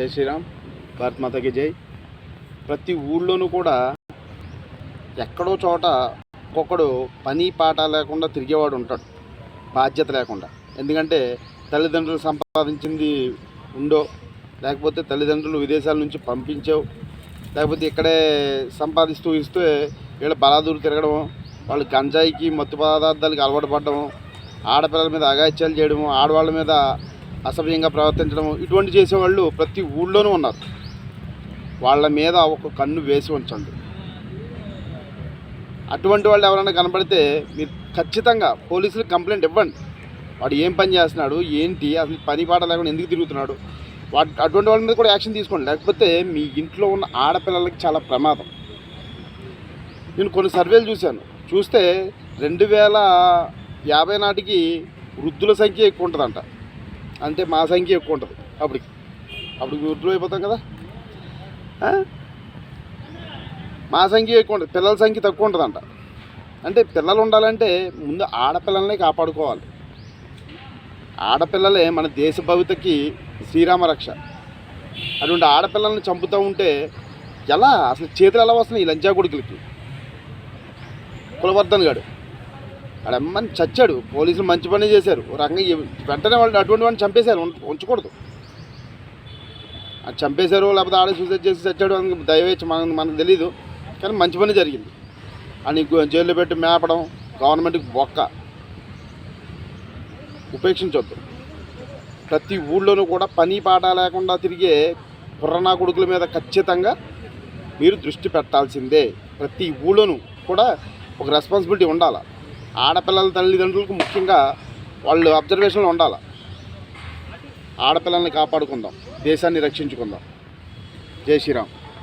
జై శ్రీరామ్ భారత్ మాతకి జై. ప్రతి ఊళ్ళోనూ కూడా ఎక్కడో చోట ఒక్కొక్కడు పని పాట లేకుండా తిరిగేవాడు ఉంటాడు. బాధ్యత లేకుండా. ఎందుకంటే తల్లిదండ్రులు సంపాదించింది ఉండో లేకపోతే తల్లిదండ్రులు విదేశాల నుంచి పంపించావు లేకపోతే ఇక్కడే సంపాదిస్తూ ఇస్తే వీళ్ళ బలాదూరు తిరగడం వాళ్ళు గంజాయికి మత్తు పదార్థాలకి అలవాటు పడడం ఆడపిల్లల మీద అగాత్యాలు చేయడము ఆడవాళ్ళ మీద అసభ్యంగా ప్రవర్తించడం ఇటువంటి చేసేవాళ్ళు ప్రతి ఊళ్ళోనూ ఉన్నారు. వాళ్ళ మీద ఒక కన్ను వేసి ఉంచండి. అటువంటి వాళ్ళు ఎవరైనా కనపడితే మీరు ఖచ్చితంగా పోలీసులకు కంప్లైంట్ ఇవ్వండి. వాడు ఏం పని చేస్తున్నాడు ఏంటి అసలు పని పాట లేకుండా ఎందుకు తిరుగుతున్నాడు? వాటి అటువంటి వాళ్ళ మీద కూడా యాక్షన్ తీసుకోండి. లేకపోతే మీ ఇంట్లో ఉన్న ఆడపిల్లలకి చాలా ప్రమాదం. నేను కొన్ని సర్వేలు చూశాను. చూస్తే రెండు వేల యాభై నాటికి వృద్ధుల సంఖ్య ఎక్కువ ఉంటుందంట. అంటే మా సంఖ్య ఎక్కువ ఉంటుంది అప్పటికి. అప్పటికి వృద్ధులు అయిపోతాం కదా. మా సంఖ్య ఎక్కువ ఉంటుంది. పిల్లల సంఖ్య తక్కువ ఉంటుందంట. అంటే పిల్లలు ఉండాలంటే ముందు ఆడపిల్లల్ని కాపాడుకోవాలి. ఆడపిల్లలే మన దేశ భవితకి శ్రీరామ రక్ష. అటువంటి ఆడపిల్లల్ని చంపుతూ ఉంటే ఎలా? అసలు చేతులు ఎలా వస్తున్నాయి ఈ లంచా కొడుకులకి కులవర్ధన్ గాడు ఆడమ్మని చచ్చాడు. పోలీసులు మంచి పని చేశారు. ఓ రకంగా వెంటనే వాళ్ళు అటువంటి వాడిని చంపేశారు. ఉంచకూడదు. చంపేశారు లేకపోతే ఆడ సూసైడ్ చేసి చచ్చాడు అని దయవేచ్చి మనకు మనకు తెలియదు కానీ మంచి పని జరిగింది. అని జైల్లో పెట్టి మేపడం గవర్నమెంట్కి బొక్క. ఉపేక్షించొద్దు. ప్రతి ఊళ్ళోనూ కూడా పని పాట లేకుండా తిరిగే కుర్రనా కొడుకుల మీద ఖచ్చితంగా మీరు దృష్టి పెట్టాల్సిందే. ప్రతి ఊళ్ళోనూ కూడా ఒక రెస్పాన్సిబిలిటీ ఉండాలి? ఆడపిల్లల తల్లిదండ్రులకు ముఖ్యంగా వాళ్ళు అబ్జర్వేషన్లో ఉండాలి. ఆడపిల్లల్ని కాపాడుకుందాం. దేశాన్ని రక్షించుకుందాం. జై శ్రీరామ్.